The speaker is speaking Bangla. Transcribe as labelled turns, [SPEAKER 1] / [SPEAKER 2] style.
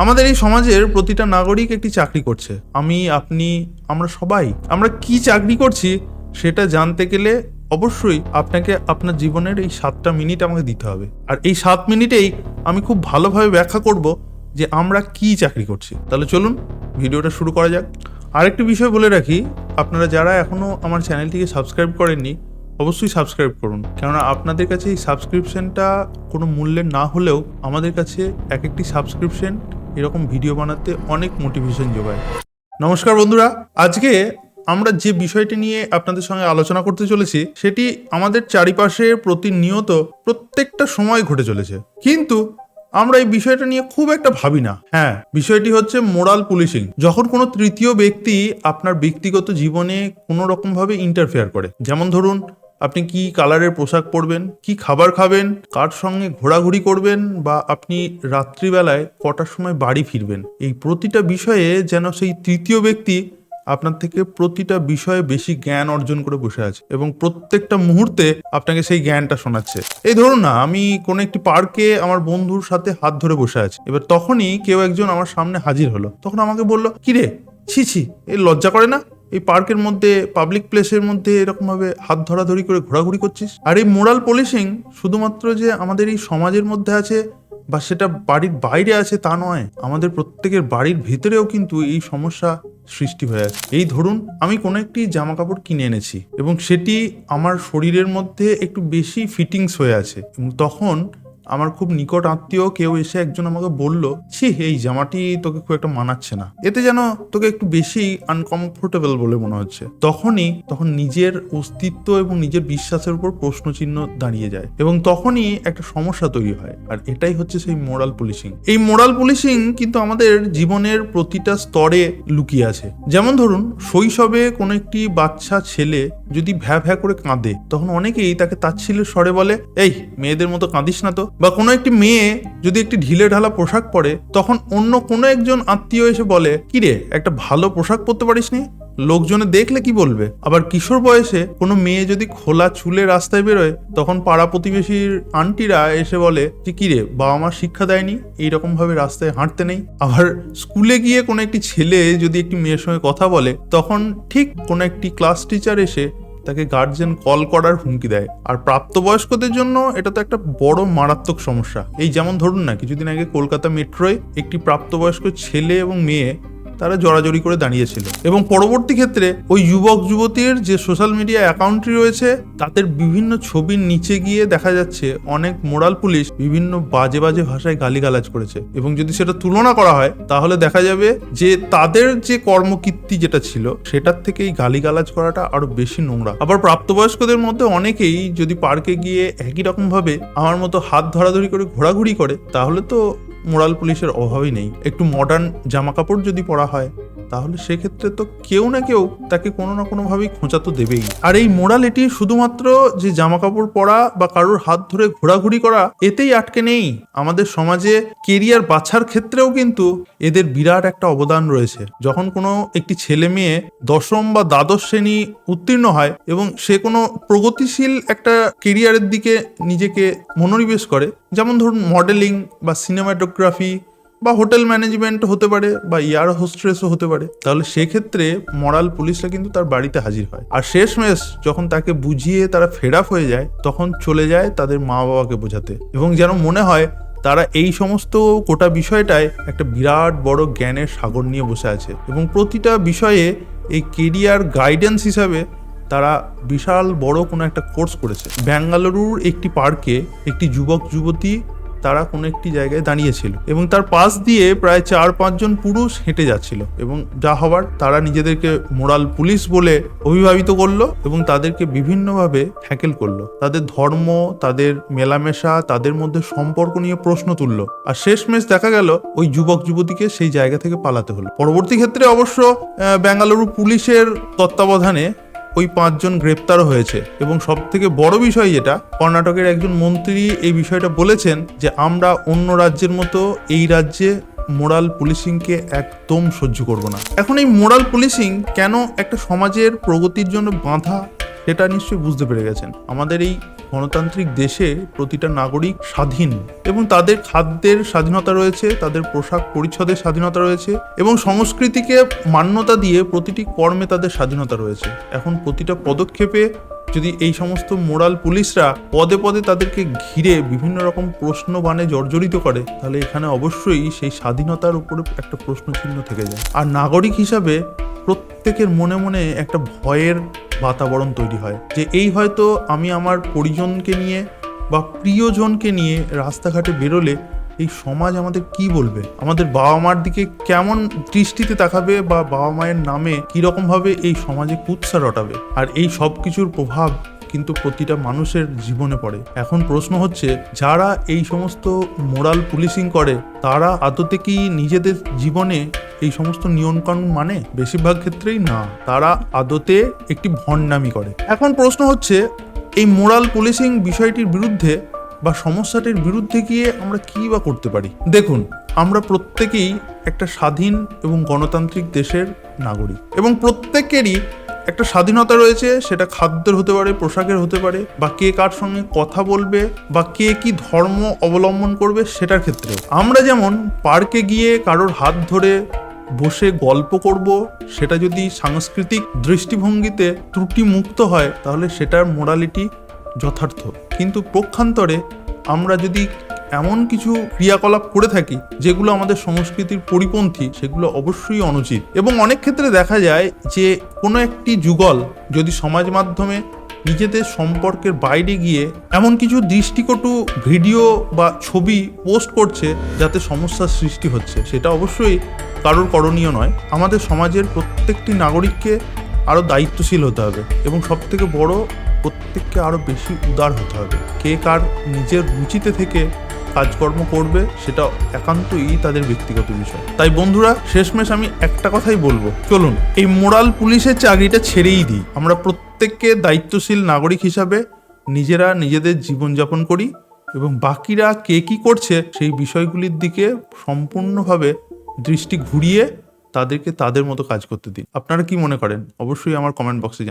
[SPEAKER 1] আমাদের এই সমাজের প্রতিটা নাগরিক একটি চাকরি করছে। আমি, আপনি, আমরা সবাই। আমরা কি চাকরি করছি সেটা জানতে গেলে অবশ্যই আপনাকে আপনার জীবনের এই সাতটা মিনিট আমাকে দিতে হবে। আর এই সাত মিনিটেই আমি খুব ভালোভাবে ব্যাখ্যা করব যে আমরা কি চাকরি করছি। তাহলে চলুন, ভিডিওটা শুরু করা যাক। আরেকটি বিষয় বলে রাখি, আপনারা যারা এখনও আমার চ্যানেলটিকে সাবস্ক্রাইব করেননি, অবশ্যই সাবস্ক্রাইব করুন। কেননা আপনাদের কাছে এই সাবস্ক্রিপশনটা কোনো মূল্যের না হলেও আমাদের কাছে এক একটি সাবস্ক্রিপশন এরকম ভিডিও বানাতে অনেক মোটিভেশন যোগায়। নমস্কার বন্ধুরা, আজকে আমরা যে বিষয়টি নিয়ে আপনাদের সঙ্গে আলোচনা করতে চলেছি, সেটি আমাদের চারিপাশে প্রতিনিয়ত প্রত্যেকটা সময় ঘটে চলেছে। কিন্তু আমরা এই বিষয়টা নিয়ে খুব একটা ভাবি না। হ্যাঁ বিষয়টি হচ্ছে মোরাল পুলিশিং। যখন কোনো তৃতীয় ব্যক্তি আপনার ব্যক্তিগত জীবনে কোনো রকমভাবে ইন্টারফেয়ার করে, যেমন ধরুন আপনি কি কালারের পোশাক পরবেন? কি খাবার খাবেন? কার সঙ্গে ঘোরাঘুরি করবেন? বা আপনি রাত্রিবেলায় কটার সময় বাড়ি ফিরবেন? এই প্রতিটা বিষয়ে যেন সেই তৃতীয় ব্যক্তি আপনার থেকে প্রতিটা বিষয়ে বেশি জ্ঞান অর্জন করে বসে আছে এবং প্রত্যেকটা মুহূর্তে আপনাকে সেই জ্ঞানটা শোনাচ্ছে। এই ধরুন না, আমি কোনো একটি পার্কে আমার বন্ধুর সাথে হাত ধরে বসে আছি। এবার তখনই কেউ একজন আমার সামনে হাজির হলো। তখন আমাকে বলল, কিরে? ছি ছি, এই লজ্জা করে না? এই পার্কের মধ্যে পাবলিক প্লেসের মধ্যে এরকমভাবে হাত ধরাধরি করে ঘোরাঘুরি করছিস? আর এই মোরাল পলিশিং শুধুমাত্র যে আমাদের এই সমাজের মধ্যে আছে বা সেটা বাড়ির বাইরে আছে তা নয়, আমাদের প্রত্যেকের বাড়ির ভিতরেও কিন্তু এই সমস্যা সৃষ্টি হয়ে আছে। এই ধরুন, আমি কোনো একটি জামা কাপড় কিনে এনেছি এবং সেটি আমার শরীরের মধ্যে একটু বেশি ফিটিংস হয়ে আছে এবং তখন আমার খুব নিকট আত্মীয় কেউ এসে একজন আমাকে বলল, ছি, এই জামাটি তোকে খুব একটা মানাচ্ছে না। এতে যেন তোকে একটু বেশি আনকমফোর্টেবল বলে মনে হচ্ছে। তখনই, তখন নিজের অস্তিত্ব এবং নিজের বিশ্বাসের উপর প্রশ্নচিহ্ন দাঁড়িয়ে যায় এবং তখনই একটা সমস্যা তৈরি হয়। আর এটাই হচ্ছে সেই মোরাল পুলিশিং এই মোরাল পুলিশিং কিন্তু আমাদের জীবনের প্রতিটা স্তরে লুকিয়ে আছে। যেমন ধরুন, শৈশবে কোনো একটি বাচ্চা ছেলে যদি ভ্যা ভ্যা করে কাঁদে, তখন অনেকেই তাকে তাচ্ছিলের স্বরে বলে, এই, মেয়েদের মতো কাঁদিস না তো। বা কোনো একটি মেয়ে যদি একটি ঢিলে ঢালা পোশাক পরে, তখন অন্য কোনো একজন আত্মীয় এসে বলে, কিরে, একটা ভালো পোশাক পরতে পারিস নি লোকজনে দেখলে কি বলবে? আবার কিশোর বয়সে কোনো মেয়ে যদি খোলা চুলে রাস্তায় বেরোয়, তখন পাড়া প্রতিবেশীর আন্টিরা এসে বলে, যে কিরে, বাবা মা শিক্ষা দেয়নি? এইরকম ভাবে রাস্তায় হাঁটতে নেই? আবার স্কুলে গিয়ে কোনো একটি ছেলে যদি একটি মেয়ের সঙ্গে কথা বলে, তখন ঠিক কোনো একটি ক্লাস টিচার এসে তাকে গার্জেন কল করার হুমকি দেয়। আর প্রাপ্তবয়স্কদের জন্য এটা তো একটা বড় মারাত্মক সমস্যা। এই যেমন ধরুন না, কিছুদিন আগে কলকাতা মেট্রোয় একটি প্রাপ্তবয়স্ক ছেলে এবং মেয়ে তারা জড়াজড়ি করে দাঁড়িয়েছিল। এবং পরবর্তী ক্ষেত্রে ওই যুবক, যুবতীর যে সোশ্যাল মিডিয়া অ্যাকাউন্টটি রয়েছে, তাদের বিভিন্ন ছবির নিচে গিয়ে দেখা যাচ্ছে অনেক মোরাল পুলিশ বিভিন্ন বাজে বাজে ভাষায় গালিগালাজ করেছে। এবং যদি সেটা তুলনা করা হয়, তাহলে দেখা যাবে যে তাদের যে কর্মকীর্তি যেটা ছিল, সেটার থেকে এই গালিগালাজ করাটা আরও বেশি নোংরা। আবার প্রাপ্তবয়স্কদের মধ্যে অনেকেই যদি পার্কে গিয়ে একই রকম ভাবে আমার মতো হাত ধরাধরি করে, ঘোরাঘুরি করে, তাহলে তো মোরাল পুলিশের অভাবই নেই। একটু মডার্ন জামা কাপড় যদি পরা হয়। তাহলে সেক্ষেত্রে তো কেউ না কেউ তাকে কোনো না কোনোভাবেই খোঁচা তো দেবেই। আর এই মোরালিটি শুধুমাত্র যে জামা কাপড় পরা বা কারোর হাত ধরে ঘোরাঘুরি করা, এতেই আটকে নেই। আমাদের সমাজে কেরিয়ার বাছার ক্ষেত্রেও কিন্তু এদের বিরাট একটা অবদান রয়েছে। যখন কোনো একটি ছেলে মেয়ে দশম বা দ্বাদশ শ্রেণি উত্তীর্ণ হয় এবং সে কোনো প্রগতিশীল একটা কেরিয়ারের দিকে নিজেকে মনোনিবেশ করে, যেমন ধরুন মডেলিং বা সিনেমাটোগ্রাফি বা হোটেল ম্যানেজমেন্ট হতে পারে বা এয়ার হোস্ট্রেসও হতে পারে। তাহলে সেক্ষেত্রে মরাল পুলিশরা কিন্তু তার বাড়িতে হাজির হয়। আর শেষমেশ যখন তাকে বুঝিয়ে তারা ফেরাফ হয়ে যায়, তখন চলে যায় তাদের মা বাবাকে বোঝাতে। এবং যেন মনে হয় তারা এই সমস্ত গোটা বিষয়টায় একটা বিরাট বড় জ্ঞানের সাগর নিয়ে বসে আছে। এবং প্রতিটা বিষয়ে এই কেরিয়ার গাইডেন্স হিসাবে তারা বিশাল বড় কোনো একটা কোর্স করেছে। ব্যাঙ্গালুরুর একটি পার্কে একটি যুবক যুবতী তারা কোনো একটি জায়গায় দাঁড়িয়েছিল এবং তার পাশ দিয়ে প্রায় চার পাঁচজন পুরুষ হেঁটে যাচ্ছিল এবং যা হবার তারা নিজেদেরকে মোরাল পুলিশ বলে অভিভাবিত করল এবং তাদেরকে বিভিন্নভাবে হ্যাকেল করল। তাদের ধর্ম, তাদের মেলামেশা, তাদের মধ্যে সম্পর্ক নিয়ে প্রশ্ন তুললো। আর শেষ শেষমেশ দেখা গেল ওই যুবক যুবতীকে সেই জায়গা থেকে পালাতে হলো। পরবর্তী ক্ষেত্রে অবশ্য বেঙ্গালুরু পুলিশের তত্ত্বাবধানে ওই পাঁচজন গ্রেপ্তারও হয়েছে। এবং সব থেকে বড় বিষয় যেটা, কর্ণাটকের একজন মন্ত্রী এই বিষয়টা বলেছেন যে, আমরা অন্য রাজ্যের মতো এই রাজ্যে মোরাল পুলিশিংকে একদম সহ্য করব না। এখন এই মোরাল পুলিশিং কেন একটা সমাজের প্রগতির জন্য বাঁধা, সেটা নিশ্চয়ই বুঝতে পেরে গেছেন। আমাদের এই গণতান্ত্রিক দেশে প্রতিটা নাগরিক স্বাধীন এবং তাদের খাদ্যের স্বাধীনতা রয়েছে, তাদের পোশাক পরিচ্ছদের স্বাধীনতা রয়েছে এবং সংস্কৃতিকে মান্যতা দিয়ে প্রতিটি কর্মে তাদের স্বাধীনতা রয়েছে। এখন প্রতিটা পদক্ষেপে যদি এই সমস্ত মোরাল পুলিশরা পদে পদে তাদেরকে ঘিরে বিভিন্ন রকম প্রশ্ন বানে জর্জরিত করে, তাহলে এখানে অবশ্যই সেই স্বাধীনতার উপরে একটা প্রশ্ন চিহ্ন থেকে যায়। আর নাগরিক হিসাবে প্রত্যেকের মনে মনে একটা ভয়ের বাতাবরণ তৈরি হয় যে এই হয়তো আমি আমার পরিজনকে নিয়ে বা প্রিয়জনকে নিয়ে রাস্তাঘাটে বেরোলে এই সমাজ আমাদের কি বলবে? আমাদের বাবা মার দিকে কেমন দৃষ্টিতে তাকাবে বা বাবা মায়ের নামে কীরকমভাবে এই সমাজে কুৎসা রটাবে? আর এই সব কিছুর প্রভাব কিন্তু প্রতিটা মানুষের জীবনে পড়ে। এখন প্রশ্ন হচ্ছে, যারা এই সমস্ত মোরাল পুলিশিং করে, তারা আদতে কি নিজেদের জীবনে এই সমস্ত নিয়মকানুন মানে বেশিরভাগ ক্ষেত্রেই না, তারা আদতে একটি ভণ্ডামি করে। এখন প্রশ্ন হচ্ছে, এই মোরাল পুলিশিং বিষয়টির বিরুদ্ধে বা সমস্যাটির বিরুদ্ধে গিয়ে আমরা কী বা করতে পারি? দেখুন, আমরা প্রত্যেকেই একটা স্বাধীন এবং গণতান্ত্রিক দেশের নাগরিক এবং প্রত্যেকেরই একটা স্বাধীনতা রয়েছে, সেটা খাদ্যের হতে পারে, পোশাকের হতে পারে, বা কে কার সঙ্গে কথা বলবে, বা কে কি ধর্ম অবলম্বন করবে, সেটার ক্ষেত্রেও। আমরা যেমন পার্কে গিয়ে কারোর হাত ধরে বসে গল্প করব, সেটা যদি সাংস্কৃতিক দৃষ্টিভঙ্গিতে ত্রুটি মুক্ত হয়, তাহলে সেটার মোরালিটি যথার্থ। কিন্তু পক্ষান্তরে আমরা যদি এমন কিছু ক্রিয়াকলাপ করে থাকি, যেগুলো আমাদের সংস্কৃতির পরিপন্থী, সেগুলো অবশ্যই অনুচিত। এবং অনেক ক্ষেত্রে দেখা যায় যে, কোনো একটি যুগল যদি সমাজ মাধ্যমে নিজেদের সম্পর্কের বাইরে গিয়ে এমন কিছু দৃষ্টিকটু ভিডিও বা ছবি পোস্ট করছে, যাতে সমস্যার সৃষ্টি হচ্ছে, সেটা অবশ্যই কারোর করণীয় নয়। আমাদের সমাজের প্রত্যেকটি নাগরিককে আরও দায়িত্বশীল হতে হবে এবং সবথেকে বড় প্রত্যেককে আরও বেশি উদার হতে হবে। কে কার নিজের রুচিতে থেকে কাজকর্ম করবে সেটা একান্তই তাদের ব্যক্তিগত বিষয়। তাই বন্ধুরা, শেষমেশ আমি একটা কথাই বলব। চলুন, এই মোরাল পুলিশের চাকরিটা ছেড়েই দিই। আমরা প্রত্যেককে দায়িত্বশীল নাগরিক হিসাবে নিজেরা নিজেদের জীবনযাপন করি এবং বাকিরা কে কি করছে সেই বিষয়গুলির দিকে সম্পূর্ণভাবে দৃষ্টি ঘুরিয়ে তাদেরকে তাদের মতো কাজ করতে দিন। আপনারা কি মনে করেন? অবশ্যই আমার কমেন্ট বক্সে জানান।